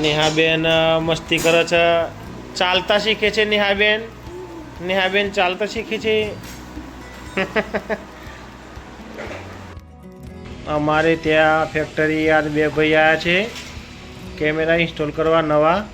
નેહાબેન મસ્તી કરે છે. ચાલતા શીખે છે નેહાબેન. નેહાબેન ચાલતા શીખે છે. અમારે ત્યાં ફેક્ટરી યાર બે ભાઈ આવ્યા છે. કેમેરા ઇન્સ્ટોલ કરવા નવા.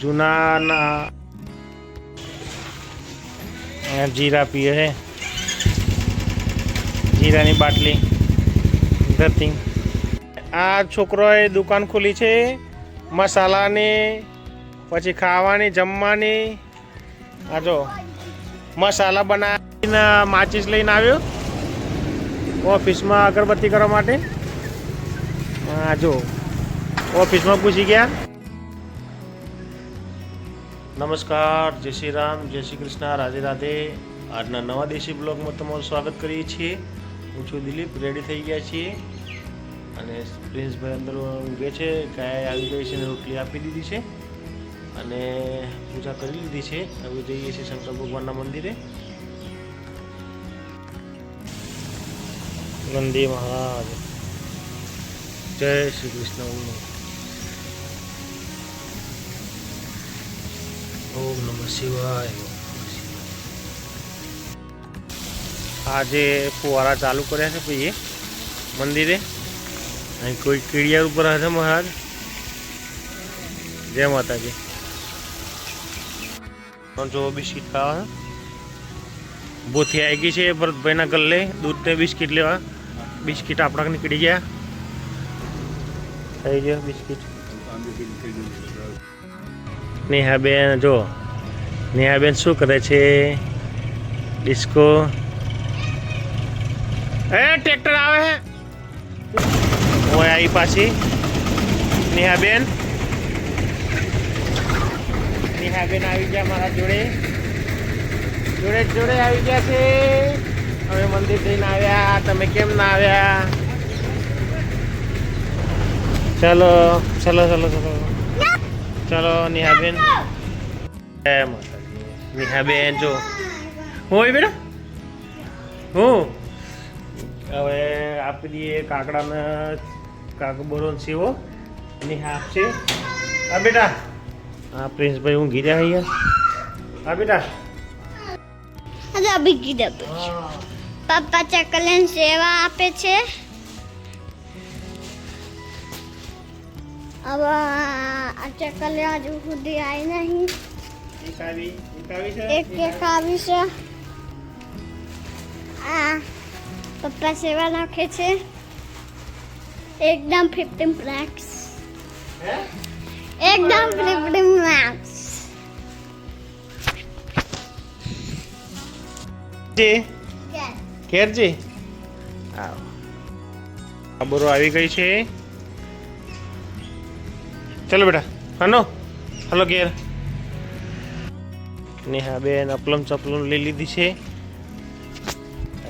જૂનાના જીરા પીએ છે. જીરાની બાટલી. ધરતી આ છોકરોએ દુકાન ખોલી છે. મસાલાની, પછી ખાવાની, જમવાની. આ જો, મસાલા બનાવીને માચીસ લઈને આવ્યો. ઓફિસમાં અગરબત્તી કરવા માટે. હા જો, ઓફિસમાં પૂછી ગયા. નમસ્કાર, જય શ્રી રામ, જય શ્રી કૃષ્ણ, રાધે રાધે. આજના નવા દેશી બ્લોગમાં તમારું સ્વાગત કરીએ છીએ. હું છું દિલીપ રેડી થઈ ગયા છીએ. અને પ્રિન્સભાઈ અંદર ઊંઘે છે ગાય આવી ગઈ છે અને રોટલી આપી દીધી છે. અને પૂજા કરી લીધી છે. હવે જઈએ છીએ શંકર ભગવાનના મંદિરે. વંદે મહારાજ જય શ્રી કૃષ્ણ. ઓમ નમઃ શિવાય. આજે ફુવારા ચાલુ કર્યા છે ભાઈએ મંદિરે. અહીં કોઈ કીડિયા ઉપર હશે મહારાજ? જય માતાજી. પણ જો બિસ્કિટ ખાવા? બોથી આવી ગઈ છે ભરતભાઈના ગલ્લે. દૂધ ને બિસ્કિટ લેવા. બિસ્કિટ આપણા નીકળી ગયા. થઈ ગયો બિસ્કિટ. નેહાબેન જો. નેહાબેન શું કરે છે? ડિસ્કો. એ ટ્રેક્ટર આવે હે આવી પાછી. નેહાબેન. નેહાબેન આવી ગયા મારા જોડે. જોડે જોડે આવી ગયા છે. અમે મંદિર જઈને આવ્યા. તમે કેમ ના આવ્યા? ચલો, ચાલો, ચલો ચલો. ચલો, નેહાબેન. જય માતાજી. નેહાબેન, જો. હોય બેટા? હું? હવે આપી દઈએ કાકડાને કાકબોરો સેવો. હાફ છે. આ બેટા. આ પ્રિન્સભાઈ રહ્યા અહીંયા. આ બેટા અરે અભી કીધું પપ્પા ચકલેન સેવા આપે છે. હવે આ ચકલે હજુ સુધી આવી નહીં. આવી એક આવી છે. કેક આ પપ્પા સેવા નાખે છે. એકદમ ફિફ્ટીન પ્લેક્સ હે? એકદમ ફિફ્ટીન પ્લેક્સ જી? ઘેરજી આવો. આબરો આવી ગઈ છે. ચલો બેટા હાનો? હલો ઘેર. નેહા બેન અપલમ ચપલમ લઈ લીધી છે.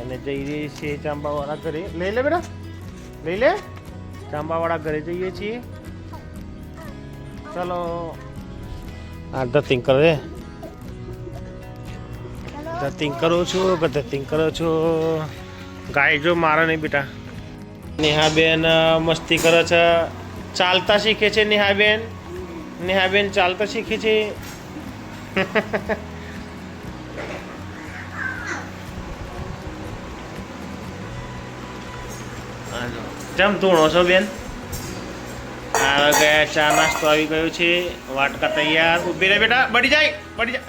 અને જઈ રહી છે ચાંબાવાળા ઘરે. લઈ લે બેટા. લઈ લે. ચાંબાવાળા ઘરે જઈએ છીએ. ચલો. આ ધતિંગ કરે ધતિંગ કરો છો કે ધતિંગ કરો છો. ગાય જો મારે નહીં બેટા. નેહાબેન મસ્તી કરે છે. ચાલતા શીખે છે નેહાબેન. નેહાબેન ચાલતા શીખે છે. કેમ ધૂણો છો બેન? આ ગયા ચા નાસ્તો આવી ગયો છે. વાટકા તૈયાર. ઊભી રહે બેટા, બળી જાય બળી જાય.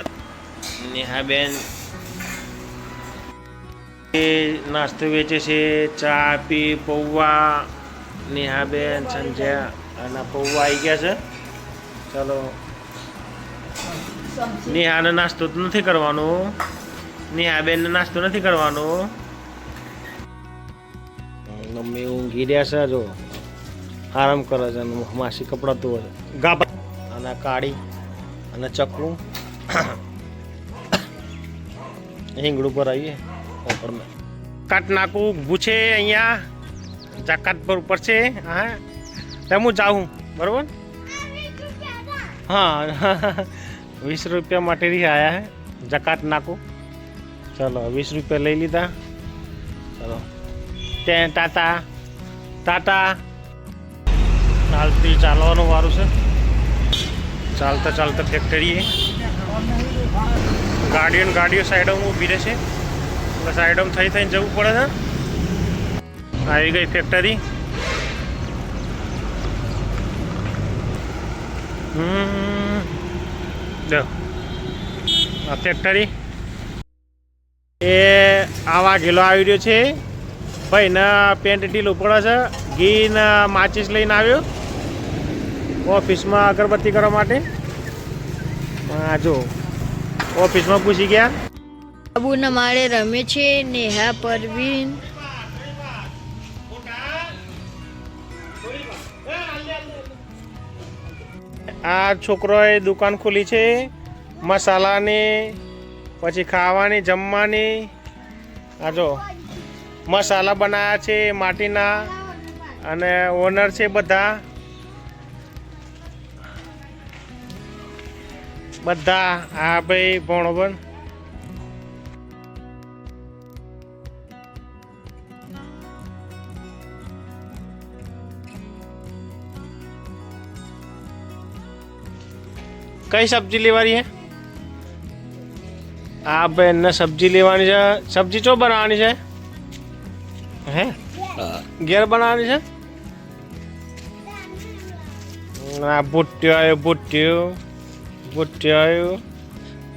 નેહાબેન એ નાસ્તો વેચે છે, ચા પી, પૌવા. નેહાબેન સંજયા અને પૌવા આવી ગયા છે. ચલો. નેહાને નાસ્તો તો નથી કરવાનો. નેહાબેનને નાસ્તો નથી કરવાનો. મમ્મી ઊંઘી રહ્યા છે, જો. આરામ કરે છે અને માસી કપડાં ધોવે છે અને કાળી અને ચકલું. હિંગડું પર આવીએ. પોપડમાં કાટ નાખું, ગુછે અહીંયા. જાકાત પર ઉપર છે. હા. તો હું જાઉં બરોબર? હા. વીસ રૂપિયા માટે આયા હે. જકાત નાખું. ચલો, વીસ રૂપિયા લઈ લીધા. ચલો. ત્યાં ટાટા ટાટા હાલથી ચાલવાનું વારું છે. ચાલતા ચાલતા ફેક્ટરીએ ગાડીઓ ગાડીઓ સાઈડોમાં ઊભી રહેશે એટલે સાઈડોમાં થઈ થઈને જવું પડે છે આવી ગઈ ફેક્ટરી જો. આ ફેક્ટરી એ આવા ગેલો આવી રહ્યો છે. ભાઈ ના પેન્ટ ઢીલું પડે છે. ઘી ને માચીસ લઈને આવ્યો. ઓફિસમાં અગરબત્તી કરવા માટે. હા જો ઓફિસમાં પૂછી ગયા. બાબુના મારે રમે છે નેહા પરવીન. આ છોકરોએ દુકાન ખોલી છે. મસાલાની પછી ખાવાની જમવાની. આ જો મસાલા બનાવ્યા છે, માટીના અને ઓનર છે બધા. બધા આ ભાઈ ભણો પણ કઈ સબ્જી લેવાની છે? આ બેનને સબ્જી લેવાની છે. સબ્જી ચો બનાવવાની છે? હે? ઘેર બનાવવાની છે? આ ભૂટ્યો આવ્યો, ભૂટ્યો. ભૂટ્યો આવ્યો.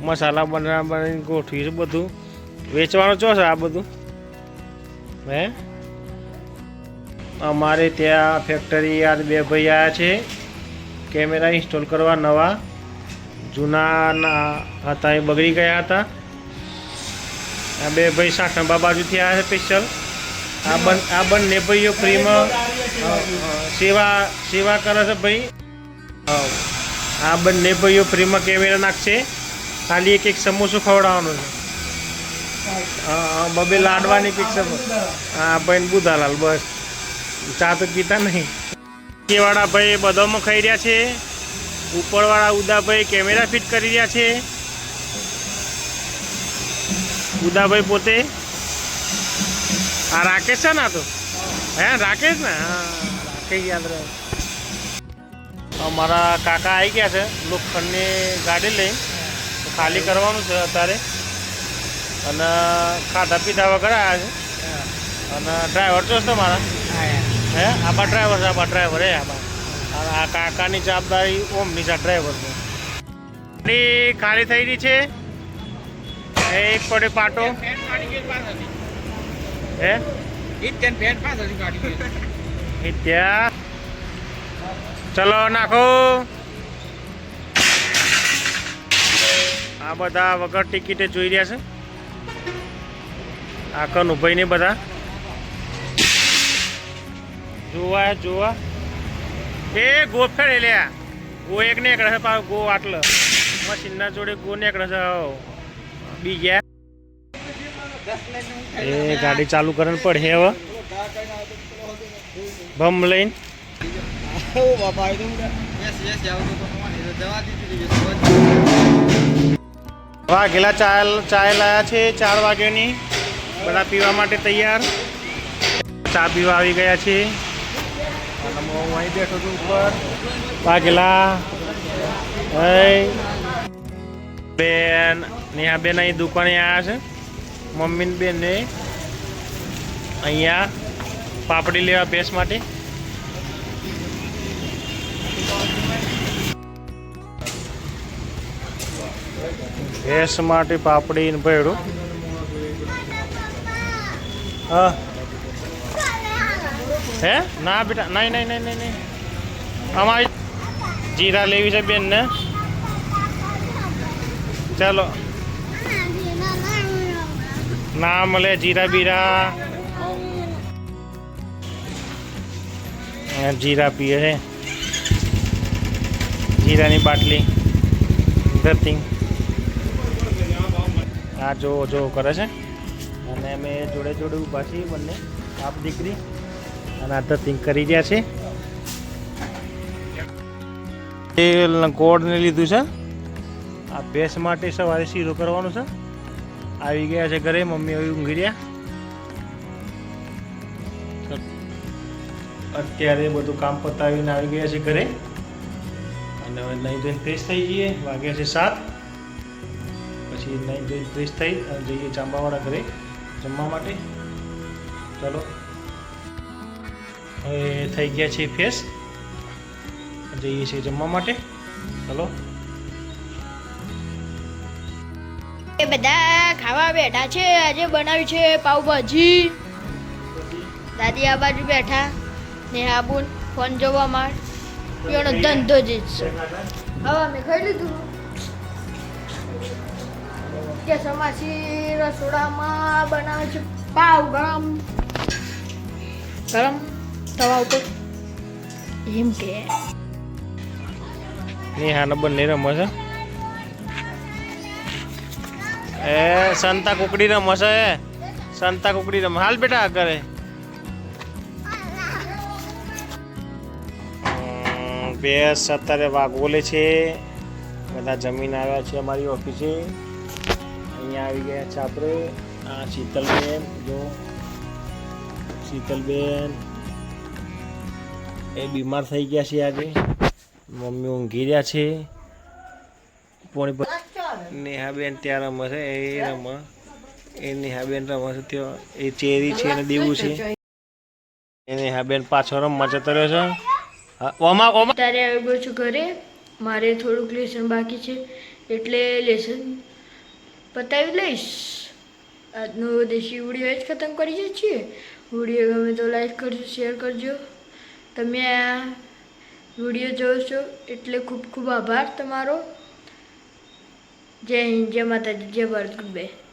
મસાલા બના બનાવીને ગોઠવી છે બધું. વેચવાનું ચો છે આ બધું? હે? અમારે ત્યાં ફેક્ટરી યાર બે ભાઈ આવ્યા છે. કેમેરા ઇન્સ્ટોલ કરવા નવા. જૂના ના હતા, એ બગડી ગયા હતા. આ બે ભાઈ સાઠંબા બાજુથી આવ્યા છે સ્પેશિયલ આ બન આ બંને ભાઈઓ ફ્રીમાં સેવા સેવા કરે છે ભાઈ. આ બંને ભાઈઓ ફ્રીમાં કેમેરા નાખશે. ખાલી એક એક સમોસું ખવડાવવાનું છે. બબે લાડવાની પીક હા ભાઈ બુધાલાલ, બસ. ચા તો પીતા નહીં. વાળા ભાઈ બદામો ખાઈ રહ્યા છે. ઉપરવાળા ઉદાભાઈ કેમેરા ફિટ કરી રહ્યા છે. ઉદાભાઈ પોતે આ રાકેશ છે ને તો? હે રાકેશ ને? હા રાકેશ યાદ રહે. અમારા કાકા આવી ગયા છે લોખંડની ગાડી લઈ. ખાલી કરવાનું છે અત્યારે. અને ખાધા પીધા વગર આવ્યા છે. અને ડ્રાઈવર જોશ ને મારા હે આબા ડ્રાઈવર છે આબા ડ્રાઈવર હે અને આ કાકાની જવાબદારી ઓમની છે ડ્રાઈવર છે. ગાડી ખાલી થઈ રહી છે. એક પડે પાટો. હે? એ ત્યાં. ચલો નાખો. આ બધા વગર ટિકિટે જોઈ રહ્યા છે. આ કનુભાઈ ને બધા. જોવા જોવા. એ ગોફેડ લ્યા ગો એક ને એક રહે પાછો ગો આટલો. મશીનના જોડે ગો ને એક રહે બી ગયા એ ગાડી ચાલુ કરવી પડે હવે. બમ લઈને. વાઘેલા ચાલ ચાય લાયા છે, ચાર વાગ્યાની. બધા પીવા માટે તૈયાર. ચા પીવા આવી ગયા છે. બેઠો છું ઉપર વાઘેલા બેન, નેહાબેન અહીં દુકાને આવ્યા છે. મમ્મી ને બેન અહીંયા પાપડી લેવા ભેંસ માટે. ભેંસ માટે પાપડી ને ભેડું હા. ના બેટા, નહીં નહીં નહીં નહીં નહીં. અમારી જીરા લેવી છે બેન ને ચાલો. ના મળે જીરા બીરા. જીરા પીએ છે. જીરાની બાટલી. ધરતી આ જો જો કરે છે. અને અમે જોડે જોડે ઊભા છીએ બંને. આપ દીકરી. અને આ ધરતી કરી રહ્યા છે. તેલ ને ગોળને લીધું છે. આ ભેંસ માટે સવારે શીરો કરવાનો છે. આવી ગયા છે ઘરે, મમ્મી આવી ઊંઘી રહ્યા. અત્યારે બધું કામ પતાવીને આવી ગયા છે ઘરે. અને હવે નહીં ધોઈને ફ્રેશ થઈ જઈએ, વાગ્યા છે સાત. પછી નહીં ધોઈને ફ્રેશ થઈ અને જઈએ ચાંબાવાળા ઘરે જમવા માટે. ચલો. હવે થઈ ગયા છે ફ્રેશ જઈએ છીએ જમવા માટે. ચાલો. એ બધા ખાવા બેઠા છે. આજે બનાવ્યું છે પાઉભાજી. દાદી આ બાજુ બેઠા. ને આબુન ફોન જોવા માર એનો ધંધો જ છે. હવે અમે ખાઈ લીધું. કે સમાસી રસોડામાં બનાવે છે પાવ ગરમ. ગરમ તવા ઉપર. એમ કે. નેહાનો બંને રમો છે. એ, સંતા કુકડી રમે છે સંતા કુકડી રમે હાલ બેટા કરે બેસ અત્યારે વાઘોલે છે. બધા જમીન આવ્યા છે અમારી ઓફિસે. અહીંયા આવી ગયા છે આપણે. આ શીતલબેન, જો. શીતલબેન. એ બીમાર થઈ ગયા છે આજે. મમ્મી ઊંઘી રહ્યા છે. પોણી નેહાબેન ત્યાં રમે છે, એ રમે. એ નેહાબેન રમે છે, ત્યાં. એ ચેરી છે અને દેવું છે. એ નેહાબેન પાછો રમવા જતો રહ્યો છે. ઓમા ઓમા. અત્યારે આવી ગયો છું ઘરે. મારે થોડુંક લેસન બાકી છે, એટલે લેસન પતાવી લઈશ. આજનો દેશી વીડિયો જ ખતમ કરીએ છીએ વીડિયો ગમે તો લાઈક કરજો શેર કરજો. તમે આ વીડિયો જોશો, એટલે ખૂબ ખૂબ આભાર તમારો. જય હિન્દ જય માતાજી જય ભારત ગુડ